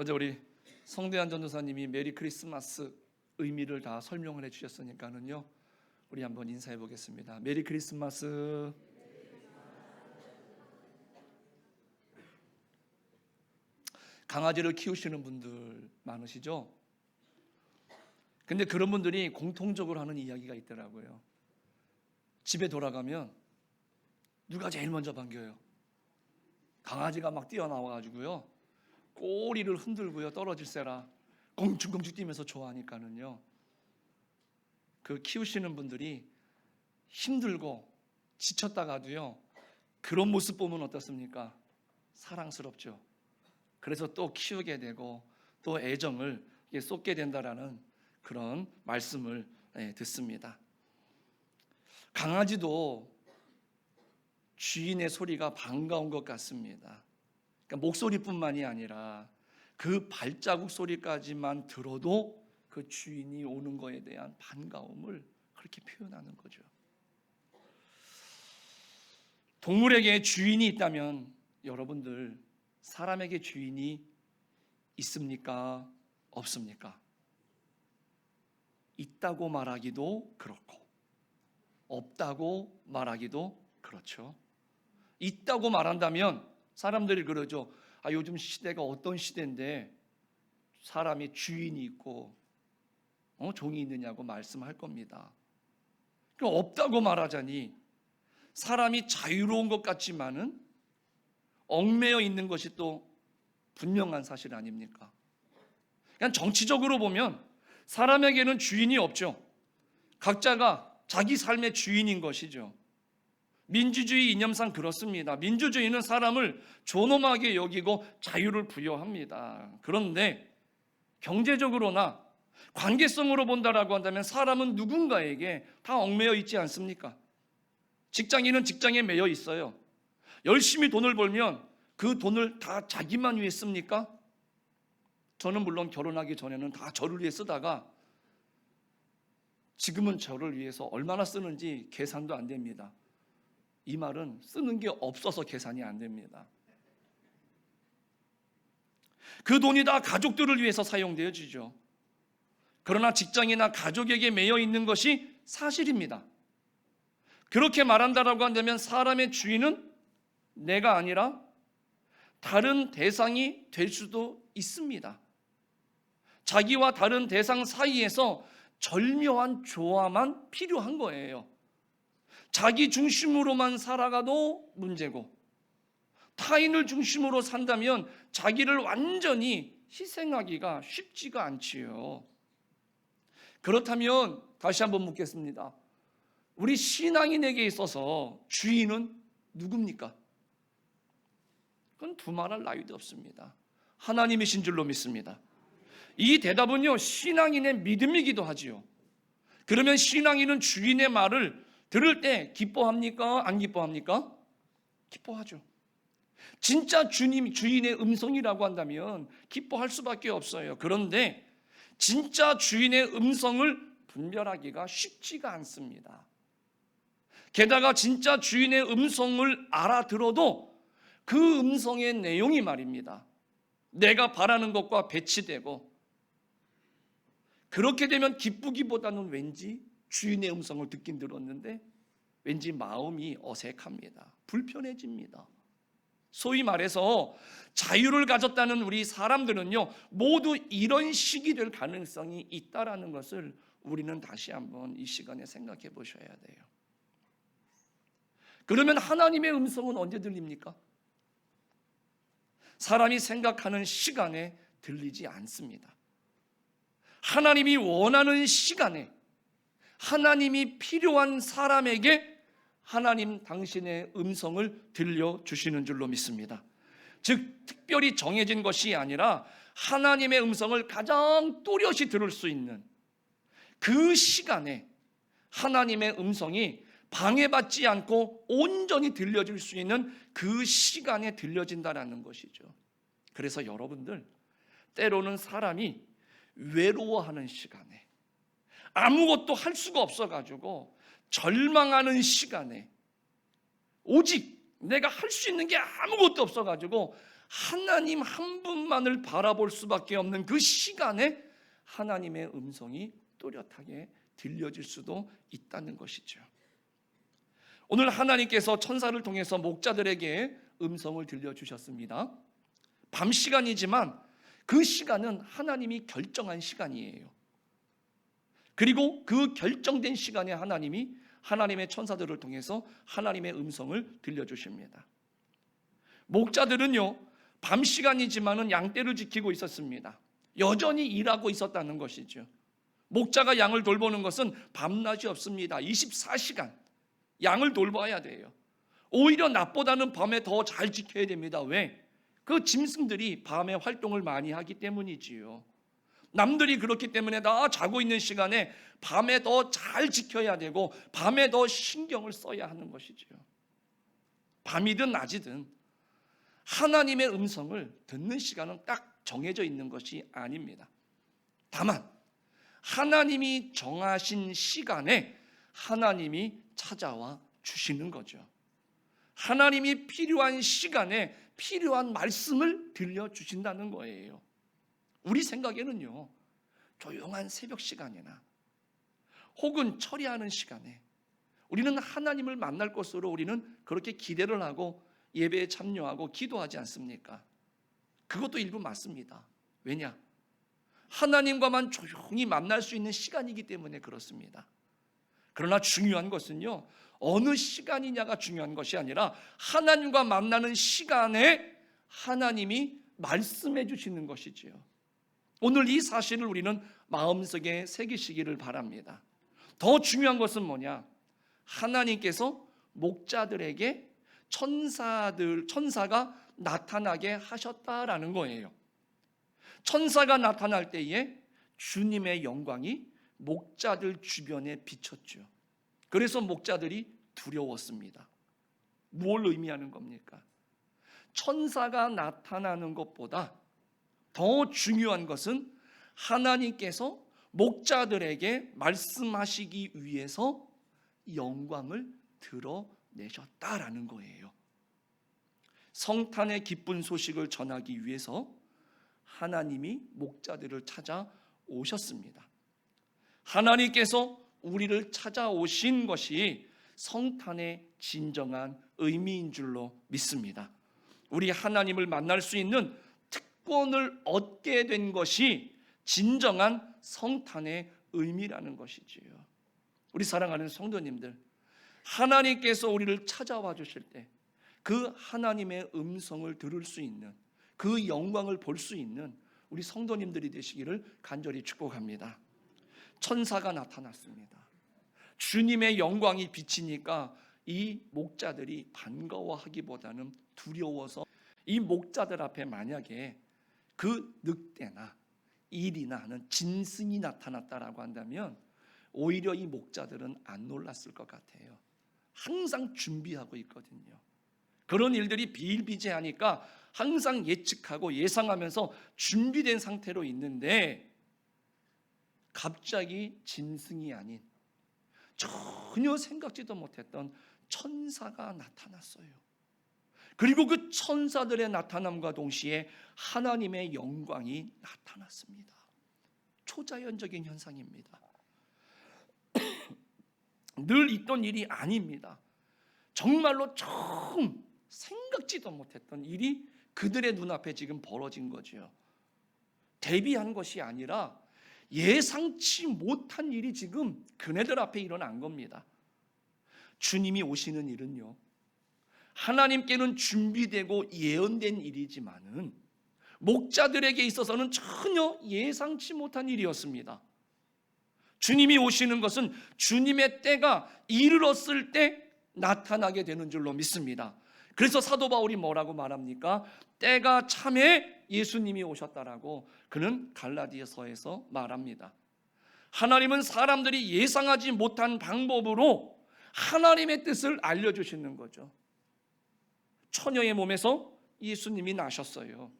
어제 우리 성대한 전도사님이 메리 크리스마스 의미를 다 설명을 해 주셨으니까는요. 우리 한번 인사해 보겠습니다. 메리 크리스마스. 강아지를 키우시는 분들 많으시죠? 근데 그런 분들이 공통적으로 하는 이야기가 있더라고요. 집에 돌아가면 누가 제일 먼저 반겨요? 강아지가 막 뛰어나와 가지고요. 꼬리를 흔들고요. 떨어질세라. 공중공중 뛰면서 좋아하니까는요. 그 키우시는 분들이 힘들고 지쳤다가도요. 그런 모습 보면 어떻습니까? 사랑스럽죠. 그래서 또 키우게 되고 또 애정을 쏟게 된다라는 그런 말씀을 예, 듣습니다. 강아지도 주인의 소리가 반가운 것 같습니다. 그러니까 목소리뿐만이 아니라 그 발자국 소리까지만 들어도 그 주인이 오는 거에 대한 반가움을 그렇게 표현하는 거죠. 동물에게 주인이 있다면 여러분들 사람에게 주인이 있습니까? 없습니까? 있다고 말하기도 그렇고 없다고 말하기도 그렇죠. 있다고 말한다면 사람들이 그러죠. 아, 요즘 시대가 어떤 시대인데 사람이 주인이 있고 어, 종이 있느냐고 말씀할 겁니다. 그럼 없다고 말하자니 사람이 자유로운 것 같지만은 얽매여 있는 것이 또 분명한 사실 아닙니까? 그냥 정치적으로 보면 사람에게는 주인이 없죠. 각자가 자기 삶의 주인인 것이죠. 민주주의 이념상 그렇습니다. 민주주의는 사람을 존엄하게 여기고 자유를 부여합니다. 그런데 경제적으로나 관계성으로 본다라고 한다면 사람은 누군가에게 다 얽매여 있지 않습니까? 직장인은 직장에 매여 있어요. 열심히 돈을 벌면 그 돈을 다 자기만 위해 씁니까? 저는 물론 결혼하기 전에는 다 저를 위해 쓰다가 지금은 저를 위해서 얼마나 쓰는지 계산도 안 됩니다. 이 말은 쓰는 게 없어서 계산이 안 됩니다. 그 돈이 다 가족들을 위해서 사용되어지죠. 그러나 직장이나 가족에게 매여 있는 것이 사실입니다. 그렇게 말한다라고 한다면 사람의 주인은 내가 아니라 다른 대상이 될 수도 있습니다. 자기와 다른 대상 사이에서 절묘한 조화만 필요한 거예요. 자기 중심으로만 살아가도 문제고 타인을 중심으로 산다면 자기를 완전히 희생하기가 쉽지가 않지요. 그렇다면 다시 한번 묻겠습니다. 우리 신앙인에게 있어서 주인은 누굽니까? 그건 두말할 나위도 없습니다. 하나님이신 줄로 믿습니다. 이 대답은요, 신앙인의 믿음이기도 하지요. 그러면 신앙인은 주인의 말을 들을 때 기뻐합니까? 안 기뻐합니까? 기뻐하죠. 진짜 주님, 주인의 음성이라고 한다면 기뻐할 수밖에 없어요. 그런데 진짜 주인의 음성을 분별하기가 쉽지가 않습니다. 게다가 진짜 주인의 음성을 알아들어도 그 음성의 내용이 말입니다. 내가 바라는 것과 배치되고 그렇게 되면 기쁘기보다는 왠지 주인의 음성을 듣긴 들었는데 왠지 마음이 어색합니다. 불편해집니다. 소위 말해서 자유를 가졌다는 우리 사람들은요, 모두 이런 식이 될 가능성이 있다라는 것을 우리는 다시 한번 이 시간에 생각해 보셔야 돼요. 그러면 하나님의 음성은 언제 들립니까? 사람이 생각하는 시간에 들리지 않습니다. 하나님이 원하는 시간에 하나님이 필요한 사람에게 하나님 당신의 음성을 들려주시는 줄로 믿습니다. 즉, 특별히 정해진 것이 아니라 하나님의 음성을 가장 또렷이 들을 수 있는 그 시간에 하나님의 음성이 방해받지 않고 온전히 들려질 수 있는 그 시간에 들려진다라는 것이죠. 그래서 여러분들, 때로는 사람이 외로워하는 시간에 아무것도 할 수가 없어가지고 절망하는 시간에 오직 내가 할 수 있는 게 아무것도 없어가지고 하나님 한 분만을 바라볼 수밖에 없는 그 시간에 하나님의 음성이 또렷하게 들려질 수도 있다는 것이죠. 오늘 하나님께서 천사를 통해서 목자들에게 음성을 들려주셨습니다. 밤 시간이지만 그 시간은 하나님이 결정한 시간이에요. 그리고 그 결정된 시간에 하나님이 하나님의 천사들을 통해서 하나님의 음성을 들려주십니다. 목자들은요, 밤 시간이지만은 양떼를 지키고 있었습니다. 여전히 일하고 있었다는 것이죠. 목자가 양을 돌보는 것은 밤낮이 없습니다. 24시간 양을 돌봐야 돼요. 오히려 낮보다는 밤에 더 잘 지켜야 됩니다. 왜? 그 짐승들이 밤에 활동을 많이 하기 때문이지요. 남들이 그렇기 때문에 다 자고 있는 시간에 밤에 더 잘 지켜야 되고 밤에 더 신경을 써야 하는 것이지요. 밤이든 낮이든 하나님의 음성을 듣는 시간은 딱 정해져 있는 것이 아닙니다. 다만 하나님이 정하신 시간에 하나님이 찾아와 주시는 거죠. 하나님이 필요한 시간에 필요한 말씀을 들려 주신다는 거예요. 우리 생각에는요, 조용한 새벽 시간이나 혹은 처리하는 시간에 우리는 하나님을 만날 것으로 우리는 그렇게 기대를 하고 예배에 참여하고 기도하지 않습니까? 그것도 일부 맞습니다. 왜냐? 하나님과만 조용히 만날 수 있는 시간이기 때문에 그렇습니다. 그러나 중요한 것은요, 어느 시간이냐가 중요한 것이 아니라 하나님과 만나는 시간에 하나님이 말씀해 주시는 것이지요. 오늘 이 사실을 우리는 마음속에 새기시기를 바랍니다. 더 중요한 것은 뭐냐? 하나님께서 목자들에게 천사들 천사가 나타나게 하셨다라는 거예요. 천사가 나타날 때에 주님의 영광이 목자들 주변에 비쳤죠. 그래서 목자들이 두려웠습니다. 뭘 의미하는 겁니까? 천사가 나타나는 것보다 더 중요한 것은 하나님께서 목자들에게 말씀하시기 위해서 영광을 드러내셨다라는 거예요. 성탄의 기쁜 소식을 전하기 위해서 하나님이 목자들을 찾아 오셨습니다. 하나님께서 우리를 찾아오신 것이 성탄의 진정한 의미인 줄로 믿습니다. 우리 하나님을 만날 수 있는 특권을 얻게 된 것이 진정한 성탄의 의미라는 것이지요. 우리 사랑하는 성도님들, 하나님께서 우리를 찾아와 주실 때 그 하나님의 음성을 들을 수 있는 그 영광을 볼 수 있는 우리 성도님들이 되시기를 간절히 축복합니다. 천사가 나타났습니다. 주님의 영광이 비치니까 이 목자들이 반가워하기보다는 두려워서 이 목자들 앞에 만약에 그 늑대나 일이나 하는 짐승이 나타났다라고 한다면 오히려 이 목자들은 안 놀랐을 것 같아요. 항상 준비하고 있거든요. 그런 일들이 비일비재하니까 항상 예측하고 예상하면서 준비된 상태로 있는데 갑자기 짐승이 아닌 전혀 생각지도 못했던 천사가 나타났어요. 그리고 그 천사들의 나타남과 동시에 하나님의 영광이 나타났습니다. 초자연적인 현상입니다. 늘 있던 일이 아닙니다. 정말로 처음 생각지도 못했던 일이 그들의 눈앞에 지금 벌어진 거죠. 대비한 것이 아니라 예상치 못한 일이 지금 그네들 앞에 일어난 겁니다. 주님이 오시는 일은요. 하나님께는 준비되고 예언된 일이지만은 목자들에게 있어서는 전혀 예상치 못한 일이었습니다. 주님이 오시는 것은 주님의 때가 이르렀을 때 나타나게 되는 줄로 믿습니다. 그래서 사도 바울이 뭐라고 말합니까? 때가 참에 예수님이 오셨다라고 그는 갈라디아서에서 말합니다. 하나님은 사람들이 예상하지 못한 방법으로 하나님의 뜻을 알려주시는 거죠. 처녀의 몸에서 예수님이 나셨어요.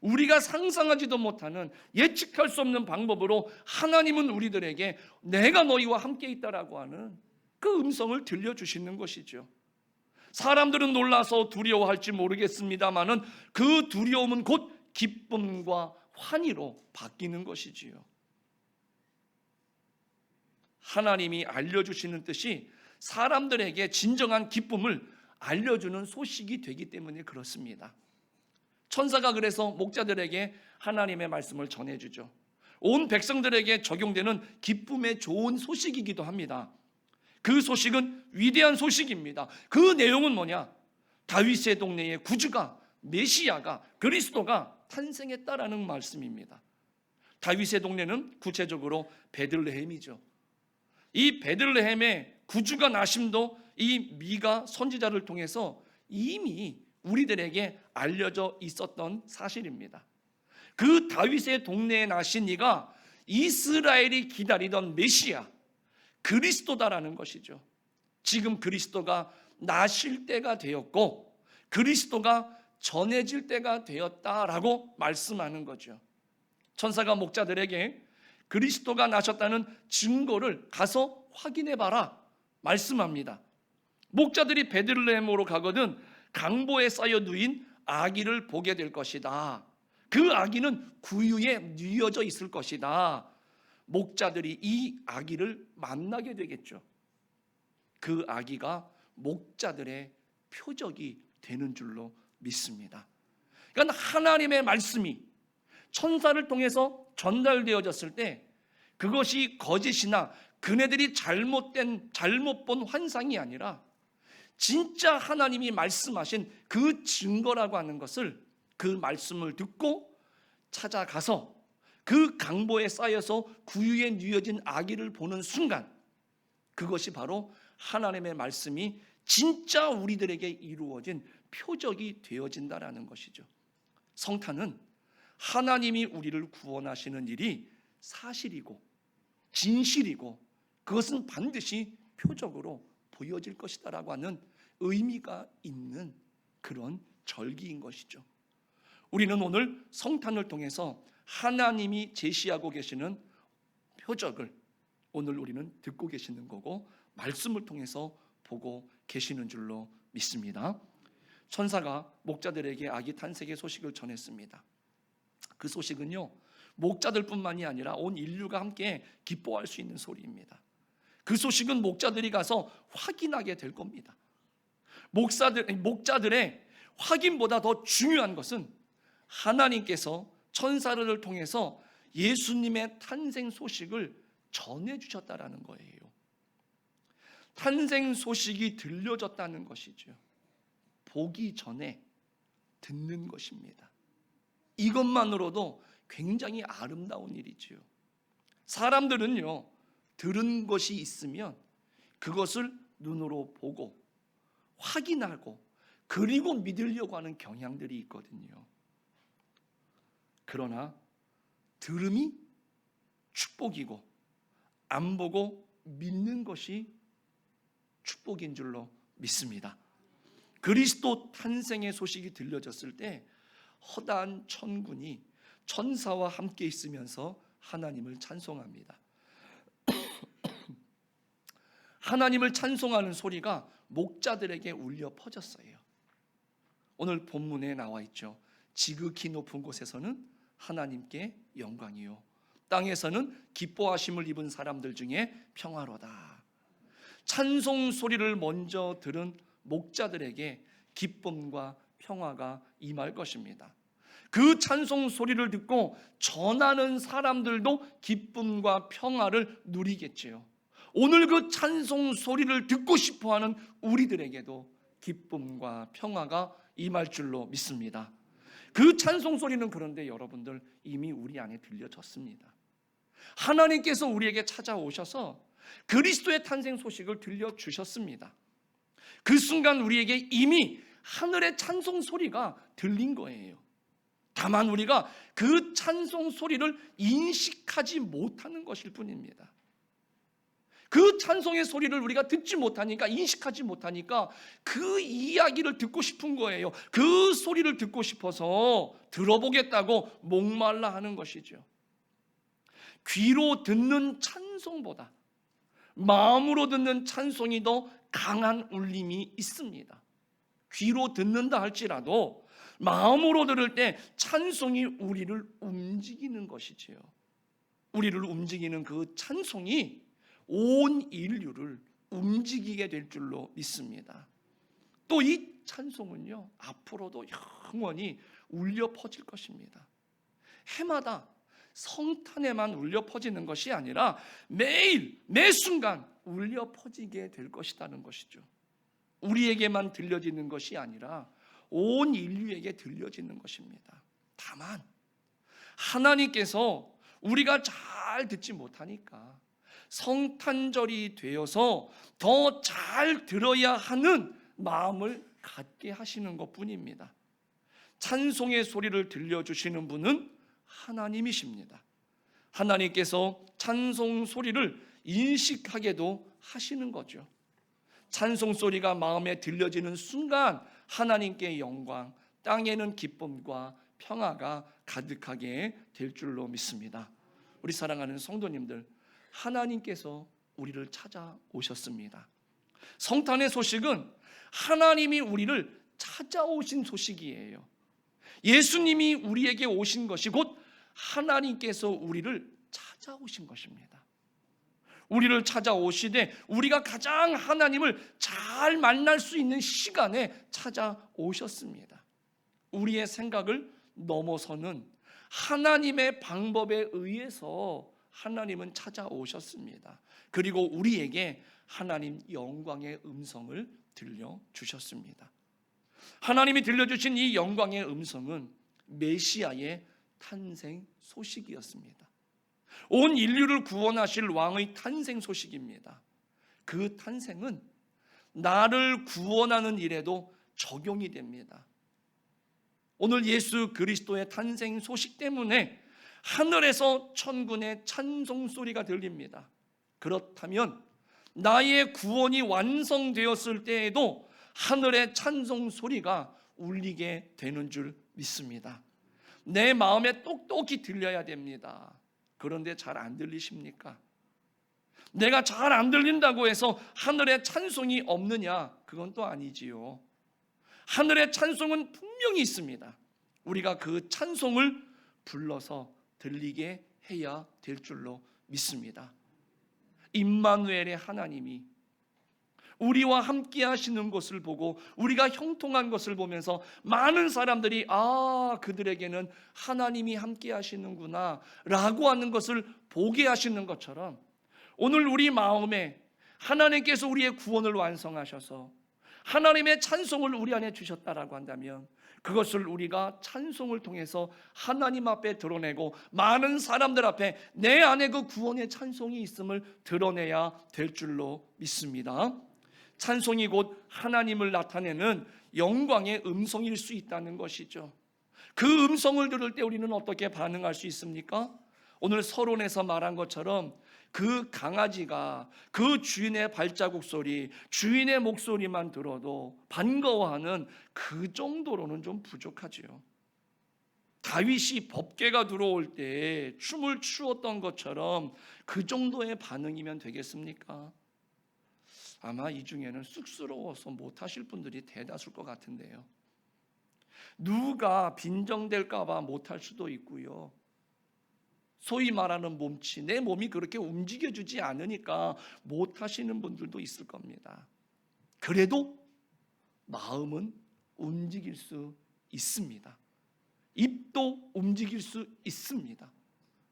우리가 상상하지도 못하는 예측할 수 없는 방법으로 하나님은 우리들에게 내가 너희와 함께 있다라고 하는 그 음성을 들려주시는 것이죠. 사람들은 놀라서 두려워할지 모르겠습니다만은 그 두려움은 곧 기쁨과 환희로 바뀌는 것이지요. 하나님이 알려주시는 뜻이 사람들에게 진정한 기쁨을 알려주는 소식이 되기 때문에 그렇습니다. 천사가 그래서 목자들에게 하나님의 말씀을 전해주죠. 온 백성들에게 적용되는 기쁨의 좋은 소식이기도 합니다. 그 소식은 위대한 소식입니다. 그 내용은 뭐냐? 다윗의 동네에 구주가 메시아가 그리스도가 탄생했다라는 말씀입니다. 다윗의 동네는 구체적으로 베들레헴이죠. 이 베들레헴의 구주가 나심도 이 미가 선지자를 통해서 이미 우리들에게 알려져 있었던 사실입니다. 그 다윗의 동네에 나신 이가 이스라엘이 기다리던 메시아 그리스도다라는 것이죠. 지금 그리스도가 나실 때가 되었고 그리스도가 전해질 때가 되었다라고 말씀하는 거죠. 천사가 목자들에게 그리스도가 나셨다는 증거를 가서 확인해 봐라 말씀합니다. 목자들이 베들레헴으로 가거든 강보에 쌓여 누인 아기를 보게 될 것이다. 그 아기는 구유에 뉘어져 있을 것이다. 목자들이 이 아기를 만나게 되겠죠. 그 아기가 목자들의 표적이 되는 줄로 믿습니다. 그러니까 하나님의 말씀이 천사를 통해서 전달되어졌을 때 그것이 거짓이나 그네들이 잘못된 잘못 본 환상이 아니라 진짜 하나님이 말씀하신 그 증거라고 하는 것을 그 말씀을 듣고 찾아가서 그 강보에 쌓여서 구유에 뉘어진 아기를 보는 순간 그것이 바로 하나님의 말씀이 진짜 우리들에게 이루어진 표적이 되어진다라는 것이죠. 성탄은 하나님이 우리를 구원하시는 일이 사실이고 진실이고 그것은 반드시 표적으로 보여질 것이다라고 하는 의미가 있는 그런 절기인 것이죠. 우리는 오늘 성탄을 통해서 하나님이 제시하고 계시는 표적을 오늘 우리는 듣고 계시는 거고 말씀을 통해서 보고 계시는 줄로 믿습니다. 천사가 목자들에게 아기 탄생의 소식을 전했습니다. 그 소식은요, 목자들뿐만이 아니라 온 인류가 함께 기뻐할 수 있는 소리입니다. 그 소식은 목자들이 가서 확인하게 될 겁니다. 목사들, 목자들의 확인보다 더 중요한 것은 하나님께서 천사를 통해서 예수님의 탄생 소식을 전해 주셨다라는 거예요. 탄생 소식이 들려졌다는 것이죠. 보기 전에 듣는 것입니다. 이것만으로도 굉장히 아름다운 일이지요. 사람들은요, 들은 것이 있으면 그것을 눈으로 보고 확인하고 그리고 믿으려고 하는 경향들이 있거든요. 그러나 들음이 축복이고 안 보고 믿는 것이 축복인 줄로 믿습니다. 그리스도 탄생의 소식이 들려졌을 때 허다한 천군이 천사와 함께 있으면서 하나님을 찬송합니다. 하나님을 찬송하는 소리가 목자들에게 울려 퍼졌어요. 오늘 본문에 나와 있죠. 지극히 높은 곳에서는 하나님께 영광이요. 땅에서는 기뻐하심을 입은 사람들 중에 평화로다. 찬송 소리를 먼저 들은 목자들에게 기쁨과 평화가 임할 것입니다. 그 찬송 소리를 듣고 전하는 사람들도 기쁨과 평화를 누리겠지요. 오늘 그 찬송 소리를 듣고 싶어 하는 우리들에게도 기쁨과 평화가 임할 줄로 믿습니다. 그 찬송 소리는 그런데 여러분들 이미 우리 안에 들려졌습니다. 하나님께서 우리에게 찾아오셔서 그리스도의 탄생 소식을 들려주셨습니다. 그 순간 우리에게 이미 하늘의 찬송 소리가 들린 거예요. 다만 우리가 그 찬송 소리를 인식하지 못하는 것일 뿐입니다. 그 찬송의 소리를 우리가 듣지 못하니까 인식하지 못하니까 그 이야기를 듣고 싶은 거예요. 그 소리를 듣고 싶어서 들어보겠다고 목말라 하는 것이죠. 귀로 듣는 찬송보다 마음으로 듣는 찬송이 더 강한 울림이 있습니다. 귀로 듣는다 할지라도 마음으로 들을 때 찬송이 우리를 움직이는 것이지요. 우리를 움직이는 그 찬송이 온 인류를 움직이게 될 줄로 믿습니다. 또 이 찬송은요, 앞으로도 영원히 울려 퍼질 것입니다. 해마다 성탄에만 울려 퍼지는 것이 아니라 매일, 매 순간 울려 퍼지게 될 것이라는 것이죠. 우리에게만 들려지는 것이 아니라 온 인류에게 들려지는 것입니다. 다만, 하나님께서 우리가 잘 듣지 못하니까 성탄절이 되어서 더 잘 들어야 하는 마음을 갖게 하시는 것 뿐입니다. 찬송의 소리를 들려주시는 분은 하나님이십니다. 하나님께서 찬송 소리를 인식하게도 하시는 거죠. 찬송 소리가 마음에 들려지는 순간 하나님께 영광, 땅에는 기쁨과 평화가 가득하게 될 줄로 믿습니다. 우리 사랑하는 성도님들, 하나님께서 우리를 찾아오셨습니다. 성탄의 소식은 하나님이 우리를 찾아오신 소식이에요. 예수님이 우리에게 오신 것이 곧 하나님께서 우리를 찾아오신 것입니다. 우리를 찾아오시되 우리가 가장 하나님을 잘 만날 수 있는 시간에 찾아오셨습니다. 우리의 생각을 넘어서는 하나님의 방법에 의해서 하나님은 찾아오셨습니다. 그리고 우리에게 하나님 영광의 음성을 들려 주셨습니다. 하나님이 들려주신 이 영광의 음성은 메시아의 탄생 소식이었습니다. 온 인류를 구원하실 왕의 탄생 소식입니다. 그 탄생은 나를 구원하는 일에도 적용이 됩니다. 오늘 예수 그리스도의 탄생 소식 때문에 하늘에서 천군의 찬송 소리가 들립니다. 그렇다면 나의 구원이 완성되었을 때에도 하늘의 찬송 소리가 울리게 되는 줄 믿습니다. 내 마음에 똑똑히 들려야 됩니다. 그런데 잘 안 들리십니까? 내가 잘 안 들린다고 해서 하늘의 찬송이 없느냐? 그건 또 아니지요. 하늘의 찬송은 분명히 있습니다. 우리가 그 찬송을 불러서 들리게 해야 될 줄로 믿습니다. 임마누엘의 하나님이 우리와 함께 하시는 것을 보고 우리가 형통한 것을 보면서 많은 사람들이 아 그들에게는 하나님이 함께 하시는구나 라고 하는 것을 보게 하시는 것처럼 오늘 우리 마음에 하나님께서 우리의 구원을 완성하셔서 하나님의 찬송을 우리 안에 주셨다라고 한다면 그것을 우리가 찬송을 통해서 하나님 앞에 드러내고 많은 사람들 앞에 내 안에 그 구원의 찬송이 있음을 드러내야 될 줄로 믿습니다. 찬송이 곧 하나님을 나타내는 영광의 음성일 수 있다는 것이죠. 그 음성을 들을 때 우리는 어떻게 반응할 수 있습니까? 오늘 서론에서 말한 것처럼 그 강아지가 그 주인의 발자국 소리, 주인의 목소리만 들어도 반가워하는 그 정도로는 좀 부족하지요. 다윗이 법궤가 들어올 때 춤을 추었던 것처럼 그 정도의 반응이면 되겠습니까? 아마 이 중에는 쑥스러워서 못하실 분들이 대다수일 것 같은데요. 누가 빈정될까봐 못할 수도 있고요. 소위 말하는 몸치, 내 몸이 그렇게 움직여주지 않으니까 못 하시는 분들도 있을 겁니다. 그래도 마음은 움직일 수 있습니다. 입도 움직일 수 있습니다.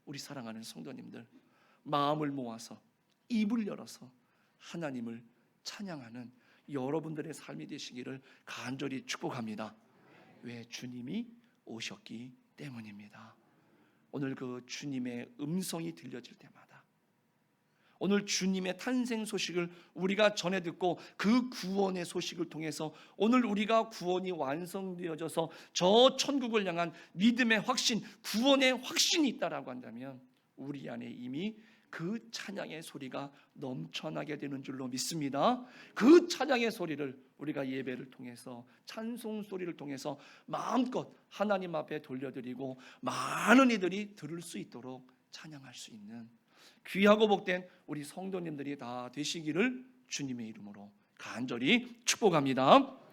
우리 사랑하는 성도님들, 마음을 모아서 입을 열어서 하나님을 찬양하는 여러분들의 삶이 되시기를 간절히 축복합니다. 왜 주님이 오셨기 때문입니다. 오늘 그 주님의 음성이 들려질 때마다 오늘 주님의 탄생 소식을 우리가 전해 듣고 그 구원의 소식을 통해서 오늘 우리가 구원이 완성되어져서 저 천국을 향한 믿음의 확신, 구원의 확신이 있다라고 한다면 우리 안에 이미 그 찬양의 소리가 넘쳐나게 되는 줄로 믿습니다. 그 찬양의 소리를 우리가 예배를 통해서 찬송 소리를 통해서 마음껏 하나님 앞에 돌려드리고 많은 이들이 들을 수 있도록 찬양할 수 있는 귀하고 복된 우리 성도님들이 다 되시기를 주님의 이름으로 간절히 축복합니다.